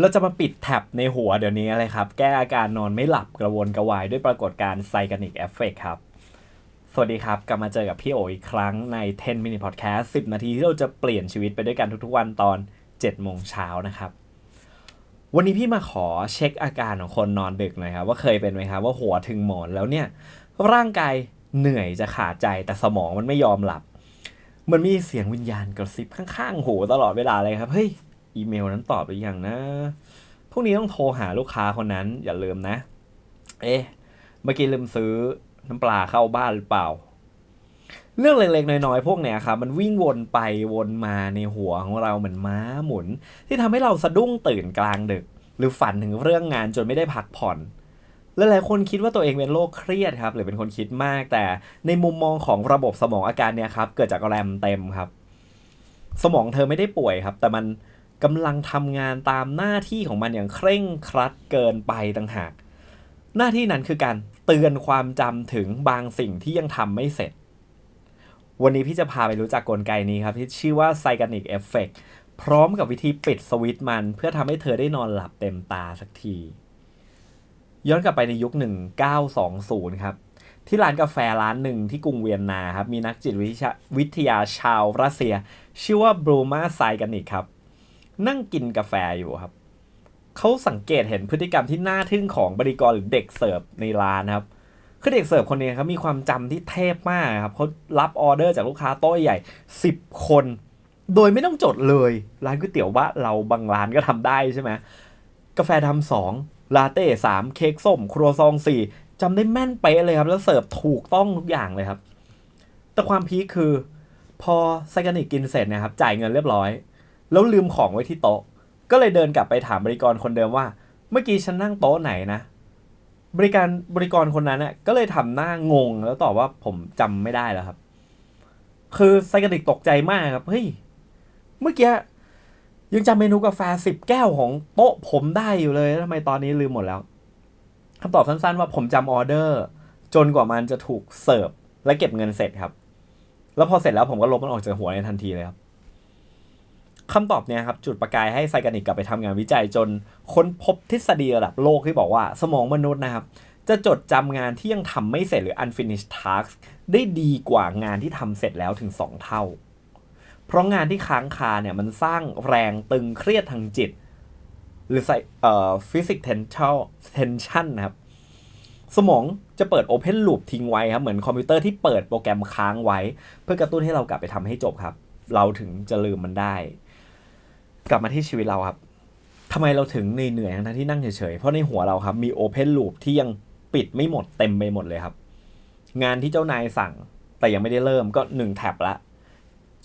เราจะมาปิดแท็บในหัวเดี๋ยวนี้อะไรครับ แก้อาการนอนไม่หลับกระวนกระวายด้วยปรากฏการณ์ไซกานิกเอฟเฟกครับ สวัสดีครับ กลับมาเจอกับพี่โออีกครั้งใน 10 minute podcast 10 นาทีที่เราจะเปลี่ยนชีวิตไปด้วยกันทุกๆวันตอน 7 โมงเช้านะครับ วันนี้พี่มาขอเช็คอาการของคนนอนดึกหน่อยครับ ว่าเคยเป็นไหมครับว่าหัวถึงหมอนแล้วเนี่ยร่างกายเหนื่อยจะขาดใจแต่สมองมันไม่ยอมหลับ มันมีเสียงวิญญาณกระซิบข้างๆหูตลอดเวลาเลยครับเฮ้ย อีเมลนั้นตอบหรือยังนะพรุ่งนี้ต้องโทรหาลูกค้าคนนั้นอย่าลืมนะ เอ๊ะ เมื่อกี้ลืมซื้อน้ำปลาเข้าบ้านหรือเปล่า เรื่องเล็กๆน้อยๆพวกเนี้ยครับมันวิ่งวนไปวนมาในหัวของเราเหมือนม้าหมุน ที่ทำให้เราสะดุ้งตื่นกลางดึก หรือฝันถึงเรื่องงานจนไม่ได้พักผ่อนหลายๆคนคิดว่าตัวเองเป็นโรคเครียดครับ หรือเป็นคนคิดมาก แต่ในมุมมองของระบบสมองอาการเนี่ยครับ เกิดจากแรมเต็มครับ สมองเธอไม่ได้ป่วยครับ แต่มัน กำลังทำงานตามหน้าที่ของมันอย่างเคร่งครัดเกินไปต่างหาก หน้าที่นั้นคือการเตือนความจำถึงบางสิ่งที่ยังทำไม่เสร็จ วันนี้พี่จะพาไปรู้จักกลไกนี้ครับ ที่ชื่อว่า Zeigarnik Effect พร้อมกับวิธีปิดสวิตมัน เพื่อทำให้เธอได้นอนหลับเต็มตาสักที ย้อนกลับไปในยุค 1920 ครับ ที่ร้านกาแฟร้านหนึ่งที่กรุงเวียนนาครับ มีนักจิตวิทยาวิทยาชาวรัสเซีย ชื่อว่าบรูมาไซกานิกครับ นั่งกินกาแฟอยู่ครับ เขาสังเกตเห็นพฤติกรรมที่น่าทึ่งของบริกรหรือเด็กเสิร์ฟในร้านครับคือเด็กเสิร์ฟคนนี้ครับมีความจำที่เทพมากครับเขารับออเดอร์จากลูกค้าโต๊ะใหญ่ 10 คน โดยไม่ต้องจดเลย ร้านก๋วยเตี๋ยวว่าเราบางร้านก็ทำได้ใช่ไหมกาแฟดำสองลาเต้สามเค้กส้ม ครัวซองสี่จำได้แม่นเป๊ะเลยครับ แล้วเสิร์ฟถูกต้องทุกอย่างเลยครับ แต่ความพีคคือ พอไซกานิกกินเสร็จนะครับ จ่ายเงินเรียบร้อย แล้วลืมของไว้ที่โต๊ะ ก็เลยเดินกลับไปถามบริกรคนเดิมว่า เมื่อกี้ฉันนั่งโต๊ะไหนนะบริการบริกรคนนั้นน่ะก็เลยทำหน้างงแล้วตอบว่าผมจำไม่ได้แล้วครับ คือไซกานิกตกใจมากครับเฮ้ยเมื่อกี้ยังจำเมนูกาแฟสิบแก้วของโต๊ะผมได้อยู่เลยทำไมตอนนี้ลืมหมดแล้วคำตอบสั้นๆว่าผมจำออเดอร์ จนกว่ามันจะถูกเสิร์ฟและเก็บเงินเสร็จครับ แล้วพอเสร็จแล้วผมก็ลบมันออกจากหัวในทันทีเลยครับ คำตอบเนี่ยครับจุดประกายให้ไซกานิกกลับไปทำงานวิจัยจนค้นพบทฤษฎีระดับโลกที่บอกว่าสมองมนุษย์นะครับ จะจดจำงานที่ยังทำไม่เสร็จหรือ unfinished task ได้ดีกว่างานที่ทำเสร็จแล้วถึง 2 เท่า เพราะงานที่ค้างคาเนี่ยมันสร้างแรงตึงเครียดทางจิต หรือเอ่อ physic tension tension นะครับสมองจะเปิด Open Loop ทิ้งไว้ครับ เหมือนคอมพิวเตอร์ที่เปิดโปรแกรมค้างไว้ เพื่อกระตุ้นให้เรากลับไปทำให้จบครับ เราถึงจะลืมมันได้ กลับมาที่ชีวิตเราครับทำไมเราถึงเหนื่อยๆทั้งที่นั่งเฉยๆ เพราะในหัวเราครับมี Open Loop ที่ยังปิดไม่หมดเต็มไปหมดเลยครับ งานที่เจ้านายสั่งแต่ยังไม่ได้เริ่มก็หนึ่งแท็บละ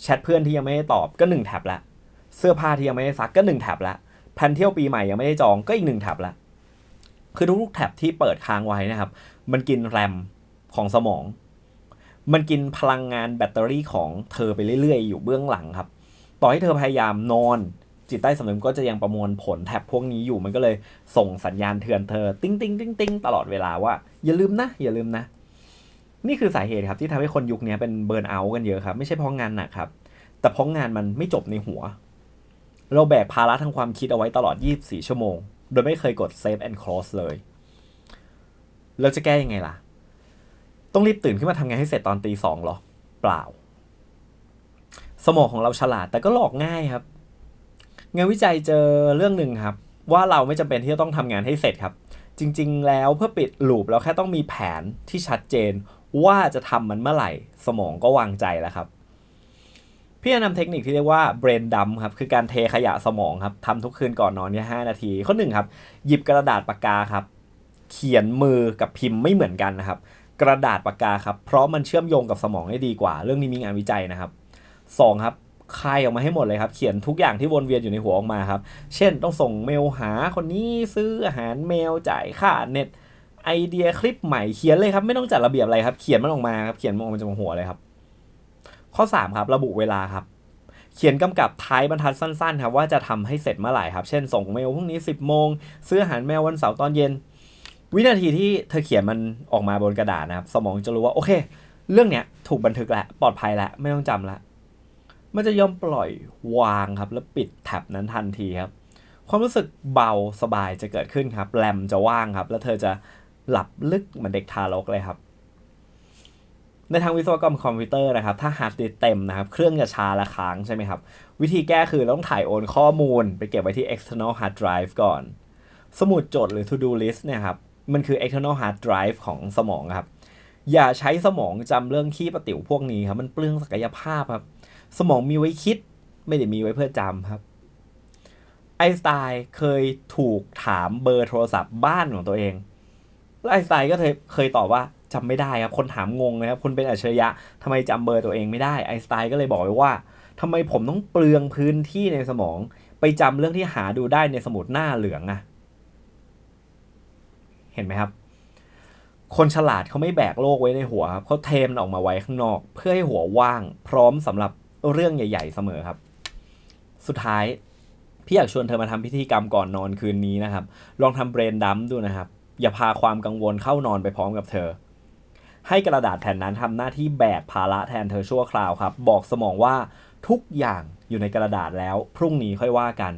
แชทเพื่อนที่ยังไม่ได้ตอบก็หนึ่งแท็บละเสื้อผ้าที่ยังไม่ได้ซักก็หนึ่งแท็บละแผนเที่ยวปีใหม่ยังไม่ได้จองก็อีกหนึ่งแท็บละคือทุกๆแท็บที่เปิดค้างไว้นะครับ มันกินแรมของสมอง มันกินพลังงานแบตเตอรี่ของเธอไปเรื่อยๆ อยู่เบื้องหลังครับ ต่อให้เธอพยายามนอน จิตใต้สำนึกก็จะยังประมวลผลแท็บพวกนี้อยู่มันก็เลยส่งสัญญาณเตือนเธอ ติ้งติ้งติ้งติ้งตลอดเวลาว่า อย่าลืมนะ อย่าลืมนะ นี่คือสาเหตุครับที่ทำให้คนยุคนี้เป็นเบิร์นเอาท์กันเยอะครับ ไม่ใช่เพราะงานหนักครับ แต่เพราะงานมันไม่จบในหัว เราแบกภาระทางความคิดเอาไว้ตลอด 24 ชั่วโมง โดยไม่เคยกด save and close เลยเราจะแก้ยังไงล่ะ ต้องรีบตื่นขึ้นมาทำงานให้เสร็จตอนตีสองหรอ เปล่า สมองของเราฉลาดแต่ก็หลอกง่ายครับ งานวิจัยเจอเรื่องหนึ่งครับ ว่าเราไม่จำเป็นที่จะต้องทำงานให้เสร็จครับ จริง ๆ แล้วเพื่อปิดลูปเราแค่ต้องมีแผนที่ชัดเจน ว่าจะทำมันเมื่อไหร่ สมองก็วางใจแล้วครับพี่จะนำเทคนิคที่เรียกว่า brain dump ครับคือการเทขยะสมองครับทำทุกคืนก่อนนอนแค่5นาที ข้อหนึ่งครับ หยิบกระดาษปากกาครับ เขียนมือกับพิมพ์ไม่เหมือนกันนะครับ กระดาษปากกาครับ เพราะมันเชื่อมโยงกับสมองได้ดีกว่า เรื่องนี้มีงานวิจัยนะครับสองครับ คายออกมาให้หมดเลยครับ เขียนทุกอย่างที่วนเวียนอยู่ในหัวออกมาครับ เช่นต้องส่งเมลหาคนนี้ซื้ออาหารเมลจ่ายค่าเน็ตไอเดียคลิปใหม่เขียนเลยครับ ไม่ต้องจัดระเบียบอะไรครับ เขียนมันออกมาครับเขียนมันออกมาจากหัวเลยครับ ข้อ 3 ครับ ระบุเวลาครับ เขียนกำกับท้ายบรรทัดสั้นๆครับว่าจะทำให้เสร็จเมื่อไหร่ครับ เช่นส่งเมลพรุ่งนี้ 10โมงซื้ออาหารแมววันเสาร์ตอนเย็น วินาทีที่เธอเขียนมันออกมาบนกระดาษนะครับ สมองจะรู้ว่าโอเค เรื่องเนี้ยถูกบันทึกแล้วปลอดภัยแล้วไม่ต้องจำละ มันจะยอมปล่อยวางครับ แล้วปิดแท็บนั้นทันทีครับ ความรู้สึกเบาสบายจะเกิดขึ้นครับ แรมจะว่างครับ แล้วเธอจะหลับลึกเหมือนเด็กทารกเลยครับ ในทางวิศวกรรมคอมพิวเตอร์นะครับ ถ้าฮาร์ดดิสก์เต็มนะครับ เครื่องจะชาและค้างใช่ไหมครับ วิธีแก้คือต้องถ่ายโอนข้อมูล ไปเก็บไว้ที่ external hard drive ก่อน สมุดจดหรือ to do list เนี่ยครับ มันคือ external hard drive ของสมองครับ อย่าใช้สมองจำเรื่องขี้ประติ๋วพวกนี้ครับ มันเปลืองศักยภาพครับ สมองมีไว้คิด ไม่ได้มีไว้เพื่อจำครับ ไอสไตน์เคยถูกถามเบอร์โทรศัพท์บ้านของตัวเอง แล้วไอสไตน์ก็เคยเคยตอบว่าจำไม่ได้ครับ คนถามงงเลยครับ คุณเป็นอัจฉริยะทำไมจำเบอร์ตัวเองไม่ได้ ไอสไตน์ก็เลยบอกไว้ว่าทำไมผมต้องเปลืองพื้นที่ในสมอง ไปจำเรื่องที่หาดูได้ในสมุดหน้าเหลืองอะเห็นไหมครับ คนฉลาดเขาไม่แบกโลกไว้ในหัวครับเขาเทมออกมาไว้ข้างนอก เพื่อให้หัวว่าง พร้อมสำหรับ เรื่องใหญ่ๆเสมอครับ สุดท้ายพี่อยากชวนเธอมาทำพิธีกรรมก่อนนอนคืนนี้นะครับ ลองทำเบรนดัมดูนะครับ อย่าพาความกังวลเข้านอนไปพร้อมกับเธอ ให้กระดาษแผ่นนั้นทำหน้าที่แบกภาระแทนเธอชั่วคราวครับ บอกสมองว่าทุกอย่างอยู่ในกระดาษแล้ว พรุ่งนี้ค่อยว่ากัน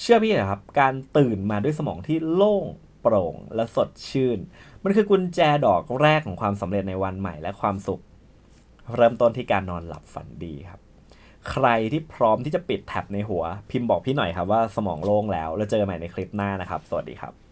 เชื่อพี่เหรอครับ การตื่นมาด้วยสมองที่โล่งโปร่งและสดชื่น มันคือกุญแจดอกแรกของความสำเร็จในวันใหม่และความสุข เริ่มต้นที่การนอนหลับฝันดีครับ ใครที่พร้อมที่จะปิดแท็บในหัว พิมพ์บอกพี่หน่อยครับว่าสมองโล่งแล้ว แล้วเจอกันใหม่ในคลิปหน้านะครับ สวัสดีครับ